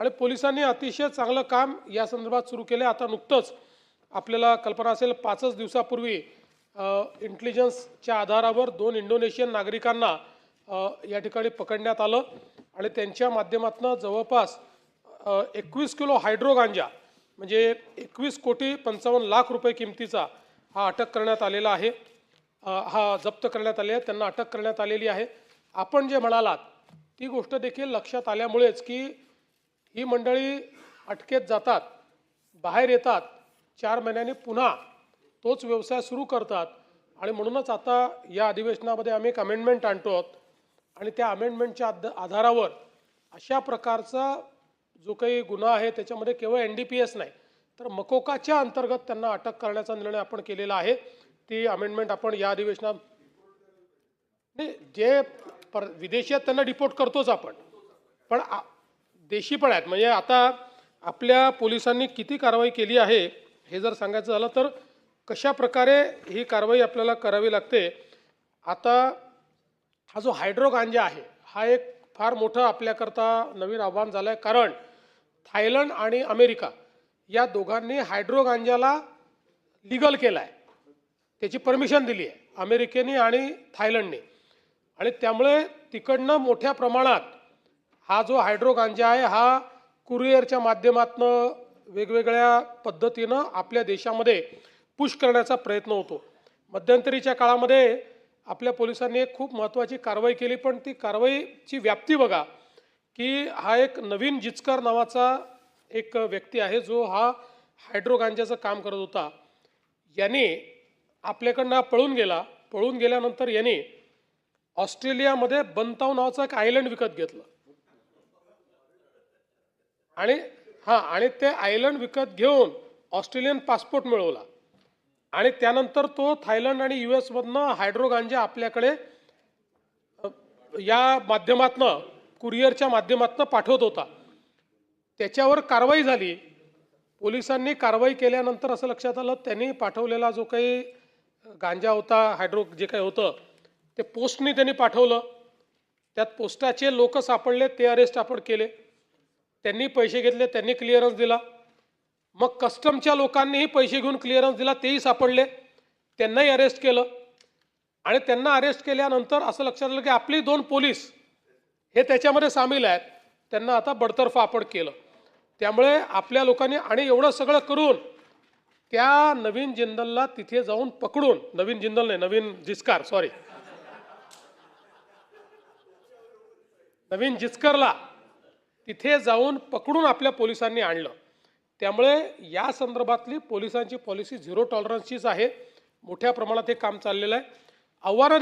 आणि पोलिसांनी अतिशय चांगलं काम या संदर्भात सुरू केलं आता नुकतंच आपल्याला कल्पना असेल पाचच दिवसापूर्वी इंटेलिजन्सच्या आधारावर दोन इंडोनेशियन नागरिकांना या ठिकाणी पकडण्यात आलं आणि त्यांच्या माध्यमातून जवळपास एकवीस किलो हायड्रो गांजा म्हणजे एकवीस कोटी पंचावन्न लाख रुपये किमतीचा हा अटक करण्यात आलेला आहे. हा जप्त करण्यात आले आहे. त्यांना अटक करण्यात आलेली आहे. आपण जे म्हणालात ती गोष्ट देखील लक्षात आल्यामुळेच की ही मंडळी अटकेत जातात बाहेर येतात चार महिन्यांनी पुन्हा तोच व्यवसाय सुरू करतात. आणि म्हणूनच आता या अधिवेशनामध्ये आम्ही एक अमेंडमेंट आणतो आहोत आणि त्या अमेंडमेंटच्या आद आधारावर अशा प्रकारचा जो काही गुन्हा आहे त्याच्यामध्ये केवळ एन डी पी एस नाही तर मकोकाच्या अंतर्गत त्यांना अटक करण्याचा निर्णय आपण केलेला आहे. ती अमेंडमेंट आपण या अधिवेशनात नाही जे पर विदेशी त्यांना डिपोर्ट करतोच आपण. पण देशी पण आहेत. म्हणजे आता आपल्या पोलिसांनी किती कारवाई केली आहे हे जर सांगायचं झालं तर कशा प्रकारे ही कारवाई आपल्याला करावी लागते? आता हा जो हायड्रो गांजा आहे हा एक फार मोठं आपल्याकरता नवीन आव्हान झालं आहे कारण थायलंड आणि अमेरिका या दोघांनी हायड्रो गांजाला लिगल केला आहे त्याची परमिशन दिली आहे अमेरिकेने आणि थायलंडने. आणि त्यामुळे तिकडनं मोठ्या प्रमाणात हा जो हायड्रो गांजा आहे हा कुरिअरच्या माध्यमातनं वेगवेगळ्या पद्धतीनं आपल्या देशामध्ये पुश करण्याचा प्रयत्न होतो. मध्यंतरीच्या काळामध्ये आपल्या पोलिसांनी एक खूप महत्त्वाची कारवाई केली पण ती कारवाईची व्याप्ती बघा की हा एक नवीन जिचकर नावाचा एक व्यक्ती आहे जो हा हायड्रो गांजाचं काम करत होता. याने आपल्याकडनं पळून गेला. पळून गेल्यानंतर याने ऑस्ट्रेलियामध्ये बनताव नावाचं एक आयलंड विकत घेतलं. आणि हां आणि ते आयलंड विकत घेऊन ऑस्ट्रेलियन पासपोर्ट मिळवला. आणि त्यानंतर तो थायलंड आणि यू एसमधनं हायड्रो गांजा आपल्याकडे या माध्यमातनं कुरिअरच्या माध्यमातनं पाठवत होता. त्याच्यावर कारवाई झाली. पोलिसांनी कारवाई केल्यानंतर असं लक्षात आलं त्यांनी पाठवलेला जो काही गांजा होता हायड्रो जे काही होतं ते पोस्टनी त्यांनी पाठवलं. त्यात पोस्टाचे लोक सापडले ते अरेस्ट आपण केले. त्यांनी पैसे घेतले त्यांनी क्लिअरन्स दिला. मग कस्टमच्या लोकांनीही पैसे घेऊन क्लिअरन्स दिला तेही सापडले. त्यांनाही अरेस्ट केलं. आणि त्यांना अरेस्ट केल्यानंतर असं लक्षात आलं की आपली दोन पोलीस हे त्याच्यामध्ये सामील आहेत. त्यांना आता बडतर्फ आपण केलं. त्यामुळे आपल्या लोकांनी आणि एवढं सगळं करून त्या नवीन जिंदलला तिथे जाऊन पकडून नवीन जिंदल नाही नवीन जिस्कार सॉरी नवीन जिस्करला तिथे जाऊन पकडून आपल्या पोलिसांनी आणलं. त्यामुळे या संदर्भातली पोलिसांची पॉलिसी झिरो टॉलरन्सचीच आहे. मोठ्या प्रमाणात हे काम चाललेलं आहे. आव्हानं